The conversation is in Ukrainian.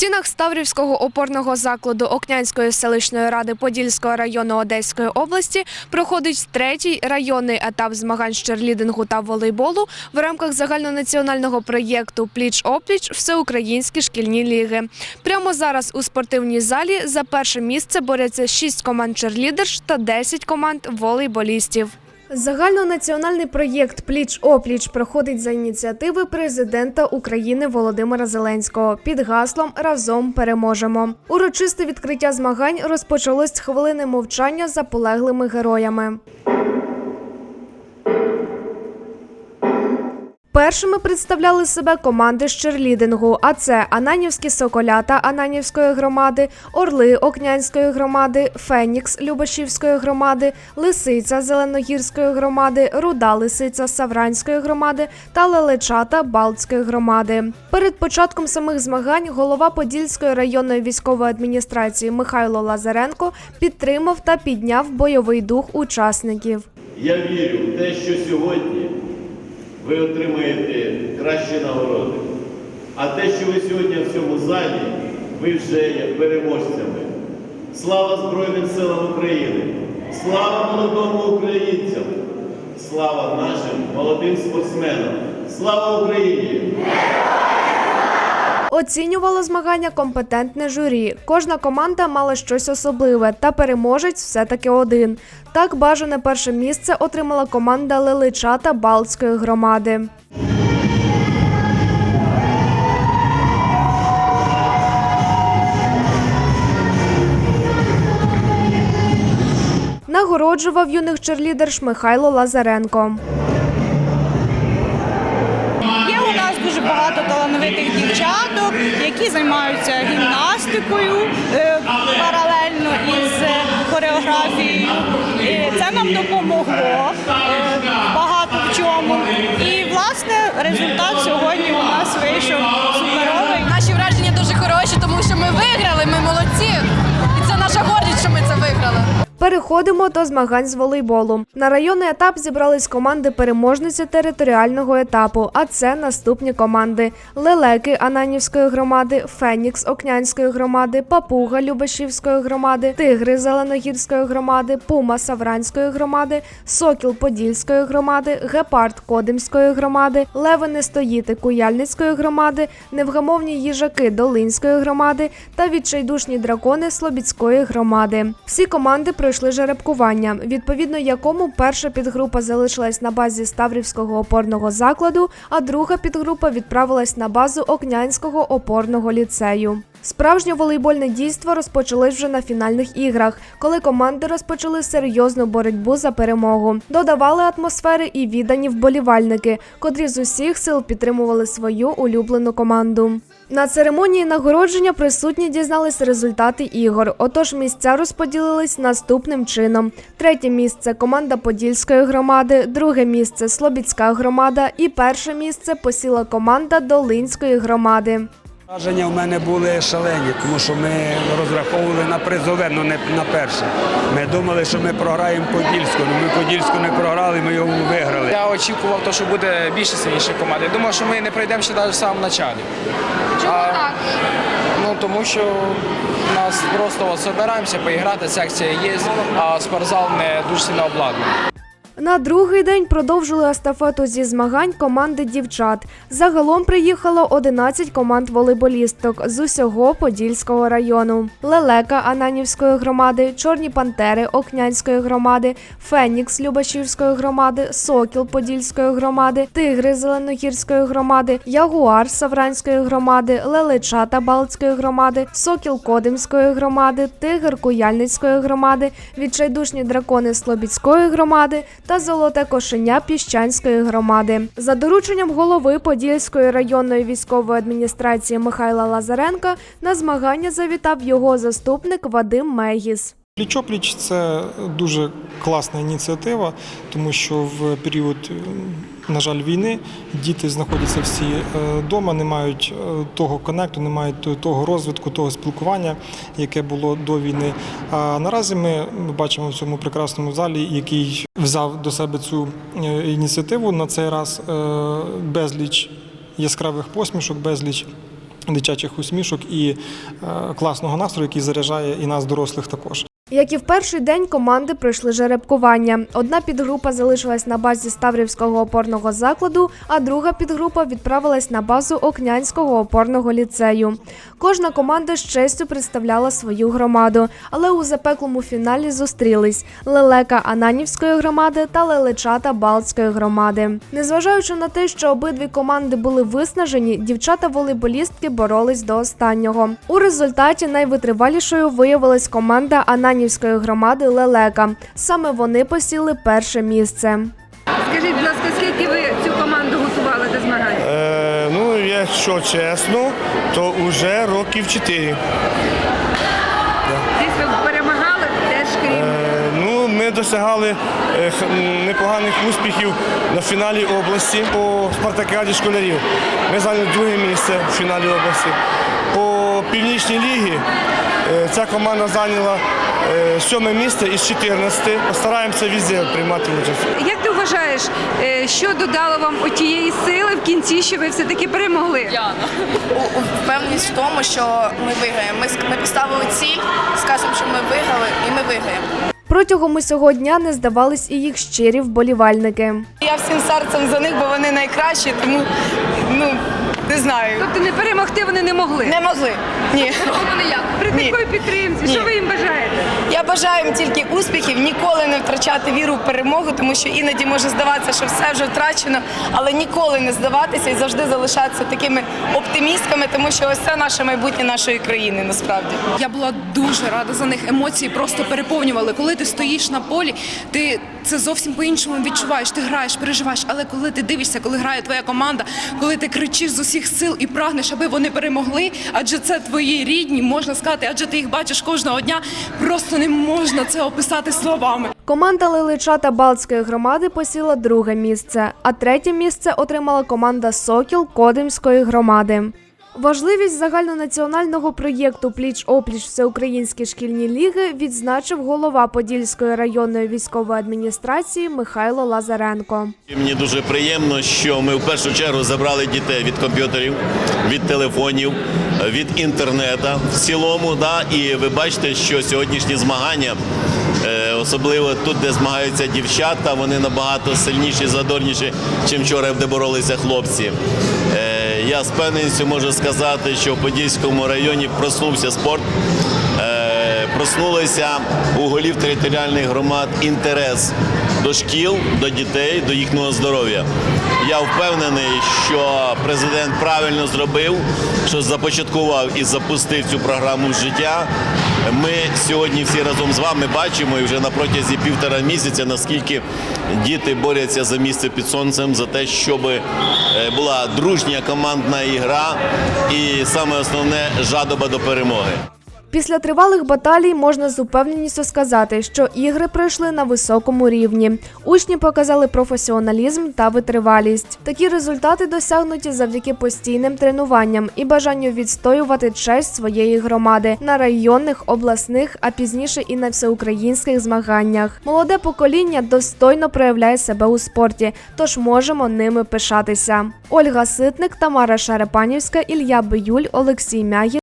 стінах Ставрівського опорного закладу Окнянської селищної ради Подільського району Одеської області проходить третій районний етап змагань з черлідингу та волейболу в рамках загальнонаціонального проєкту Пліч опліч Всеукраїнські шкільні ліги. Прямо зараз у спортивній залі за перше місце борються 6 команд черлідерш та 10 команд волейболістів. Загальнонаціональний проєкт Пліч опліч проходить за ініціативи президента України Володимира Зеленського під гаслом Разом переможемо. Урочисте відкриття змагань розпочалось з хвилини мовчання за полеглими героями. Першими представляли себе команди з черлідингу, а це Ананівські Соколята Ананівської громади, Орли Окнянської громади, Фенікс Любашівської громади, Лисиця Зеленогірської громади, Руда Лисиця Савранської громади та Лелечата Балтської громади. Перед початком самих змагань голова Подільської районної військової адміністрації Михайло Лазаренко підтримав та підняв бойовий дух учасників. Я вірю в те, що сьогодні ви отримаєте кращі нагороди. А те, що ви сьогодні в цьому залі, ви вже є переможцями. Слава Збройним силам України! Слава молодому українцям! Слава нашим молодим спортсменам! Слава Україні! Оцінювало змагання компетентне журі. Кожна команда мала щось особливе, та переможець все-таки один. Так бажане перше місце отримала команда Леличата Балтської громади. Нагороджував юних черлідерш Михайло Лазаренко. Займаються гімнастикою е, паралельно із е, хореографією. Це нам допомогло е, багато в чому. І власне результат сьогодні у нас вийшов суперовий. Наші враження дуже хороші, тому що ми виграли, ми молодці. Переходимо до змагань з волейболу. На районний етап зібрались команди переможниці територіального етапу. А це наступні команди: Лелеки Ананівської громади, Фенікс Окнянської громади, Папуга Любашівської громади, Тигри Зеленогірської громади, Пума Савранської громади, Сокіл Подільської громади, Гепард Кодимської громади, Леви Нестоїти Куяльницької громади, Невгамовні їжаки Долинської громади та відчайдушні дракони Слобідської громади. Всі команди пройшли жеребкування, відповідно якому перша підгрупа залишилась на базі Ставрівського опорного закладу, а друга підгрупа відправилась на базу Окнянського опорного ліцею. Справжнє волейбольне дійство розпочалось вже на фінальних іграх, коли команди розпочали серйозну боротьбу за перемогу. Додавали атмосфери і віддані вболівальники, котрі з усіх сил підтримували свою улюблену команду. На церемонії нагородження присутні дізнались результати ігор. Отож, місця розподілились наступним чином: третє місце команда Подільської громади, друге місце Слобідська громада і перше місце посіла команда Долинської громади. Враження в мене були шалені, тому що ми розраховували на призове, але не на перше. Ми думали, що ми програємо Подільську, але ми Подільську не програли, ми його виграли. Я очікував, то, що буде більше сильніша команда. Я думав, що ми не пройдемо ще навіть в самому початку. Чому так? Ну тому що у нас просто от збираємося поіграти, секція є, а спортзал не дуже сильно обладнаний. На другий день продовжили естафету зі змагань команди дівчат. Загалом приїхало 11 команд волейболісток з усього Подільського району: Лелека Ананівської громади, Чорні Пантери Окнянської громади, Фенікс Любашівської громади, Сокіл Подільської громади, Тигри Зеленогірської громади, Ягуар Савранської громади, Лелечата Балтської громади, Сокіл Кодимської громади, Тигр Куяльницької громади, Відчайдушні дракони Слобідської громади та Золоте кошеня Піщанської громади. За дорученням голови Подільської районної військової адміністрації Михайла Лазаренка на змагання завітав його заступник Вадим Мегіс. Пліч-опліч – це дуже класна ініціатива, тому що в період, на жаль, війни діти знаходяться всі вдома, не мають е, того конекту, не мають того розвитку, того спілкування, яке було до війни. А наразі ми бачимо в цьому прекрасному залі, який взяв до себе цю е, ініціативу на цей раз е, безліч яскравих посмішок, безліч дитячих усмішок і е, класного настрою, який заряджає і нас, дорослих, також. Як і в перший день команди пройшли жеребкування. Одна підгрупа залишилась на базі Ставрівського опорного закладу, а друга підгрупа відправилась на базу Окнянського опорного ліцею. Кожна команда з честю представляла свою громаду, але у запеклому фіналі зустрілись лелека Ананівської громади та лелечата Балтської громади. Незважаючи на те, що обидві команди були виснажені, дівчата-волейболістки боролись до останнього. У результаті найвитривалішою виявилась команда Ананівської громади Лелека. Саме вони посіли перше місце. Скажіть, будь ласка, скільки ви цю команду готували до змагань? Е, ну, якщо чесно, то вже років 4. Десь ви перемагали теж крім. Е, ну, ми досягали е, х- м, непоганих успіхів на фіналі області по спартакіаді школярів. Ми зайняли друге місце в фіналі області. По північній лігі ця команда зайняла е, сьоме місце із 14. Постараємося везде приймати участь. Як ти вважаєш, е, що додало вам отієї сили в кінці, що ви все-таки перемогли? У- у- впевненість в тому, що ми виграємо. Ми поставили ціль, скажемо, що ми виграли, і ми виграємо. Протягом усього дня не здавались і їх щирі вболівальники. Я всім серцем за них, бо вони найкращі, тому ну не знаю. Тобто не перемогти вони не могли. Не могли. Ні. При Ні. такої підтримці, Ні. що ви їм бажаєте? Я бажаю їм тільки успіхів, ніколи не втрачати віру в перемогу, тому що іноді може здаватися, що все вже втрачено, але ніколи не здаватися і завжди залишатися такими оптимістками, тому що ось це наше майбутнє нашої країни насправді. Я була дуже рада за них. Емоції просто переповнювали. Коли ти стоїш на полі, ти це зовсім по-іншому відчуваєш. Ти граєш, переживаєш. Але коли ти дивишся, коли грає твоя команда, коли ти кричиш з усіх сил і прагнеш, аби вони перемогли, адже це твої рідні, можна сказати, адже ти їх бачиш кожного дня. Просто не можна це описати словами. Команда Лиличата Балтської громади посіла друге місце, а третє місце отримала команда Сокіл Кодимської громади. Важливість загальнонаціонального проєкту Пліч опліч всеукраїнські шкільні ліги відзначив голова Подільської районної військової адміністрації Михайло Лазаренко. Мені дуже приємно, що ми в першу чергу забрали дітей від комп'ютерів, від телефонів, від інтернету в цілому. Да, і ви бачите, що сьогоднішні змагання, е, особливо тут, де змагаються дівчата, вони набагато сильніші, задорніші, чим вчора, де боролися хлопці. Я з певністю можу сказати, що в Подільському районі проснувся спорт. Е, Проснулися у голів територіальних громад інтерес до шкіл, до дітей, до їхнього здоров'я. Я впевнений, що президент правильно зробив, що започаткував і запустив цю програму в життя. Ми сьогодні всі разом з вами бачимо і вже на протязі півтора місяця, наскільки діти борються за місце під сонцем, за те, щоб е, була дружня командна ігра і саме основне жадоба до перемоги. Після тривалих баталій можна з упевненістю сказати, що ігри пройшли на високому рівні. Учні показали професіоналізм та витривалість. Такі результати досягнуті завдяки постійним тренуванням і бажанню відстоювати честь своєї громади на районних, обласних, а пізніше і на всеукраїнських змаганнях. Молоде покоління достойно проявляє себе у спорті, тож можемо ними пишатися. Ольга Ситник, Тамара Шарепанівська, Ілля Биюль, Олексій Мягін.